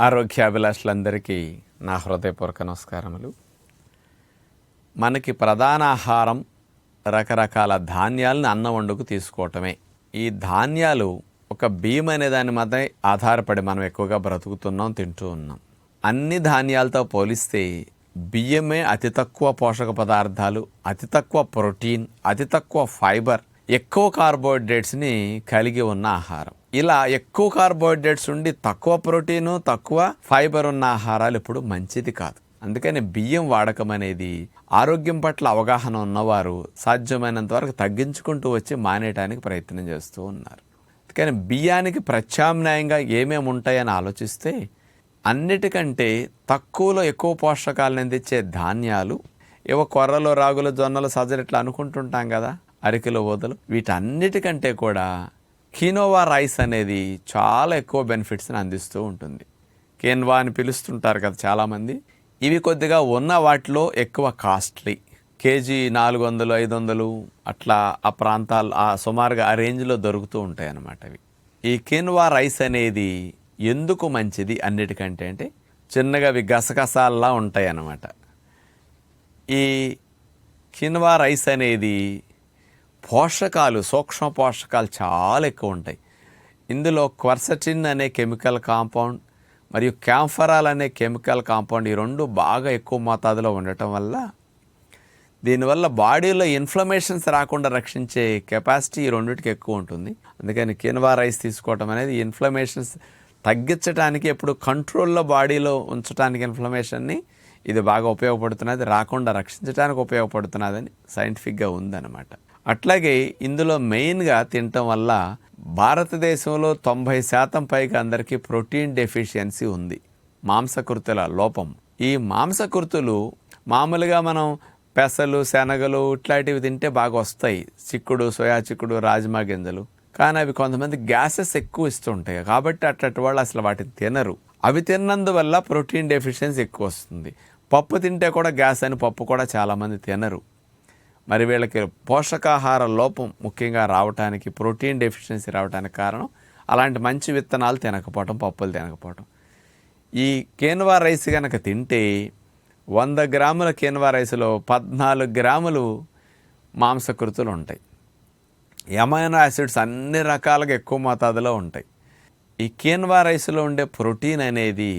ఆరోగ్యాభిలాషులందరికీ నా హృదయపూర్వక నమస్కారములు. మనకి ప్రధాన ఆహారం రకరకాల ధాన్యాలను అన్నం వండుకు తీసుకోవటమే. ఈ ధాన్యాలు ఒక బియ్యం అనే దాని మీద ఆధారపడి మనం ఎక్కువగా బ్రతుకుతున్నాం తింటూ ఉన్నాం. అన్ని ధాన్యాలతో పోలిస్తే బియ్యమే అతి తక్కువ పోషక పదార్థాలు అతి తక్కువ ప్రోటీన్ అతి తక్కువ ఫైబర్ ఎక్కువ కార్బోహైడ్రేట్స్ని కలిగి ఉన్న ఆహారం. ఇలా ఎక్కువ కార్బోహైడ్రేట్స్ ఉండి తక్కువ ప్రోటీను తక్కువ ఫైబర్ ఉన్న ఆహారాలు ఇప్పుడు మంచిది కాదు. అందుకని బియ్యం వాడకం అనేది ఆరోగ్యం పట్ల అవగాహన ఉన్నవారు సాధ్యమైనంత వరకు తగ్గించుకుంటూ వచ్చి మానేయడానికి ప్రయత్నం చేస్తూ ఉన్నారు. కానీ బియ్యానికి ప్రత్యామ్నాయంగా ఏమేమి ఉంటాయని ఆలోచిస్తే అన్నిటికంటే తక్కువలో ఎక్కువ పోషకాలను అందించే ధాన్యాలు ఏవో కొర్రలు రాగులు జొన్నలు సజ్జలు ఇట్లా అనుకుంటుంటాం కదా అరికెలు ఊదలు వీటన్నిటికంటే కూడా కీనోవా రైస్ అనేది చాలా ఎక్కువ బెనిఫిట్స్ని అందిస్తూ ఉంటుంది. కేన్వా అని పిలుస్తుంటారు కదా చాలామంది. ఇవి కొద్దిగా ఉన్న వాటిలో ఎక్కువ కాస్ట్లీ. కేజీ నాలుగు వందలు ఐదు వందలు అట్లా ఆ ప్రాంతాలు ఆ సుమారుగా ఆ రేంజ్లో దొరుకుతూ ఉంటాయి అన్నమాట అవి. ఈ కిన్వా రైస్ అనేది ఎందుకు మంచిది అన్నిటికంటే అంటే చిన్నగా అవి గసగసాల్లా ఉంటాయి అన్నమాట ఈ కిన్వా రైస్ అనేది పోషకాలు సూక్ష్మ పోషకాలు చాలా ఎక్కువ ఉంటాయి. ఇందులో క్వర్సటిన్ అనే కెమికల్ కాంపౌండ్ మరియు క్యాంఫరాల్ అనే కెమికల్ కాంపౌండ్ ఈ రెండు బాగా ఎక్కువ మోతాదులో ఉండటం వల్ల దీనివల్ల బాడీలో ఇన్ఫ్లమేషన్స్ రాకుండా రక్షించే కెపాసిటీ ఈ రెండింటికి ఎక్కువ ఉంటుంది. అందుకని కిన్వా రైస్ తీసుకోవటం అనేది ఇన్ఫ్లమేషన్స్ తగ్గించడానికి ఎప్పుడు కంట్రోల్లో బాడీలో ఉంచడానికి ఇన్ఫ్లమేషన్ని ఇది బాగా ఉపయోగపడుతున్నది రాకుండా రక్షించడానికి ఉపయోగపడుతున్నదని సైంటిఫిక్గా ఉందన్నమాట. అట్లాగే ఇందులో మెయిన్గా తినటం వల్ల భారతదేశంలో తొంభై శాతం పైగా అందరికీ ప్రోటీన్ డెఫిషియన్సీ ఉంది. మాంసకృతుల లోపం. ఈ మాంసకృతులు మామూలుగా మనం పెసలు శనగలు ఇట్లాంటివి తింటే బాగా వస్తాయి. చిక్కుడు సోయా చిక్కుడు రాజ్మా గింజలు. కానీ అవి కొంతమంది గ్యాసెస్ ఎక్కువ ఇస్తుంటాయి. కాబట్టి అట్లాంటి వాళ్ళు అసలు వాటిని తినరు. అవి తిన్నందువల్ల ప్రోటీన్ డెఫిషియన్సీ ఎక్కువ వస్తుంది. పప్పు తింటే కూడా గ్యాస్ అని పప్పు కూడా చాలామంది తినరు. మరి వీళ్ళకి పోషకాహార లోపం ముఖ్యంగా రావడానికి ప్రోటీన్ డెఫిషియన్సీ రావడానికి కారణం అలాంటి మంచి విత్తనాలు తినకపోవటం పప్పులు తినకపోవటం. ఈ కేన్వా రైస్ కనుక తింటే వంద గ్రాముల కేన్వా రైస్లో పద్నాలుగు గ్రాములు మాంసకృతులు ఉంటాయి. ఎమైనో యాసిడ్స్ అన్ని రకాలుగా ఎక్కువ మోతాదులో ఉంటాయి. ఈ కేన్వా రైస్లో ఉండే ప్రోటీన్ అనేది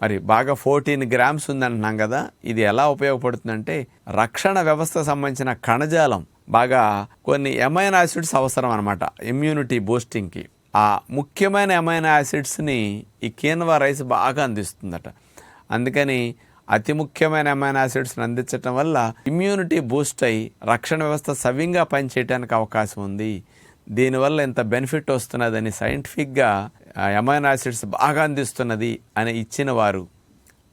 మరి బాగా ఫోర్టీన్ గ్రామ్స్ ఉందంటున్నాం కదా ఇది ఎలా ఉపయోగపడుతుందంటే రక్షణ వ్యవస్థ సంబంధించిన కణజాలం బాగా కొన్ని ఎమైన్ యాసిడ్స్ అవసరం అనమాట ఇమ్యూనిటీ బూస్టింగ్కి ఆ ముఖ్యమైన ఎమైన్ యాసిడ్స్ని ఈ కేన్వా రైస్ బాగా అందిస్తుందట. అందుకని అతి ముఖ్యమైన అమైనో యాసిడ్స్ని అందించడం వల్ల ఇమ్యూనిటీ బూస్ట్ అయి రక్షణ వ్యవస్థ సవ్యంగా పనిచేయడానికి అవకాశం ఉంది. దీనివల్ల ఇంత బెనిఫిట్ వస్తున్నదని సైంటిఫిక్గా అమైనో యాసిడ్స్ బాగా అందిస్తున్నది అని ఇచ్చిన వారు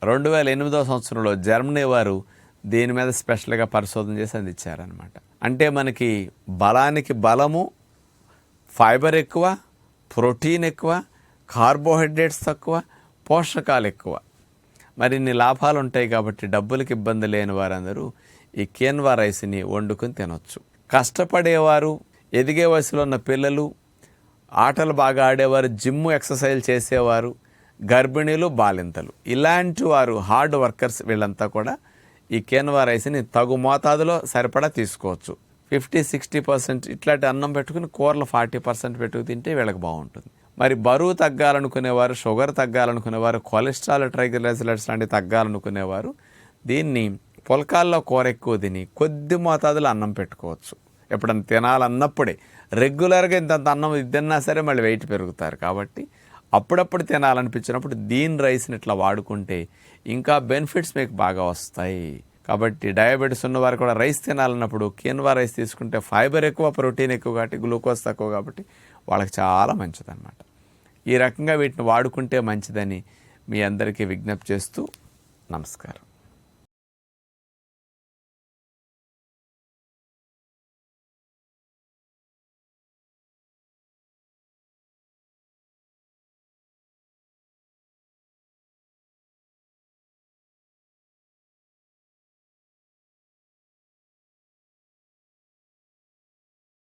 రెండు వేల ఎనిమిదో సంవత్సరంలో జర్మనీ వారు దీని మీద స్పెషల్గా పరిశోధన చేసి అందించారనమాట అంటే మనకి బలానికి బలము ఫైబర్ ఎక్కువ ప్రోటీన్ ఎక్కువ కార్బోహైడ్రేట్స్ తక్కువ పోషకాలు ఎక్కువ. మరి ఇన్ని లాభాలు ఉంటాయి కాబట్టి డబ్బులకు ఇబ్బంది లేని వారందరూ ఈ కేన్వా రైస్ని వండుకొని తినొచ్చు. కష్టపడేవారు ఎదిగే వయసులో ఉన్న పిల్లలు ఆటలు బాగా ఆడేవారు జిమ్ ఎక్సర్సైజ్ చేసేవారు గర్భిణీలు బాలింతలు. ఇలాంటి వారు హార్డ్ వర్కర్స్ వీళ్ళంతా కూడా ఈ కేన్వా రైస్ని తగు మోతాదులో సరిపడా తీసుకోవచ్చు. ఫిఫ్టీ సిక్స్టీ పర్సెంట్ ఇట్లాంటి అన్నం పెట్టుకుని కూరలు ఫార్టీ పర్సెంట్ పెట్టుకు తింటే వీళ్ళకి బాగుంటుంది. మరి బరువు తగ్గాలనుకునేవారు షుగర్ తగ్గాలనుకునేవారు కొలెస్ట్రాల్ ట్రైగ్లిసరైడ్స్ లాంటివి తగ్గాలనుకునేవారు దీన్ని పొలకాల్లో కూర ఎక్కువ తిని కొద్ది మోతాదులో అన్నం పెట్టుకోవచ్చు. ఎప్పుడన్నా తినాలన్నప్పుడే రెగ్యులర్గా ఇంతంత అన్నం ఇది తిన్నా సరే మళ్ళీ వెయిట్ పెరుగుతారు. కాబట్టి అప్పుడప్పుడు తినాలనిపించినప్పుడు దీని రైస్ని ఇట్లా వాడుకుంటే ఇంకా బెనిఫిట్స్ మీకు బాగా వస్తాయి. కాబట్టి డయాబెటీస్ ఉన్నవారు కూడా రైస్ తినాలన్నప్పుడు కిన్వా రైస్ తీసుకుంటే ఫైబర్ ఎక్కువ ప్రోటీన్ ఎక్కువ కాబట్టి గ్లూకోజ్ తక్కువ కాబట్టి వాళ్ళకి చాలా మంచిదన్నమాట. ఈ రకంగా వీటిని వాడుకుంటే మంచిదని మీ అందరికీ విజ్ఞప్తి చేస్తూ నమస్కారం.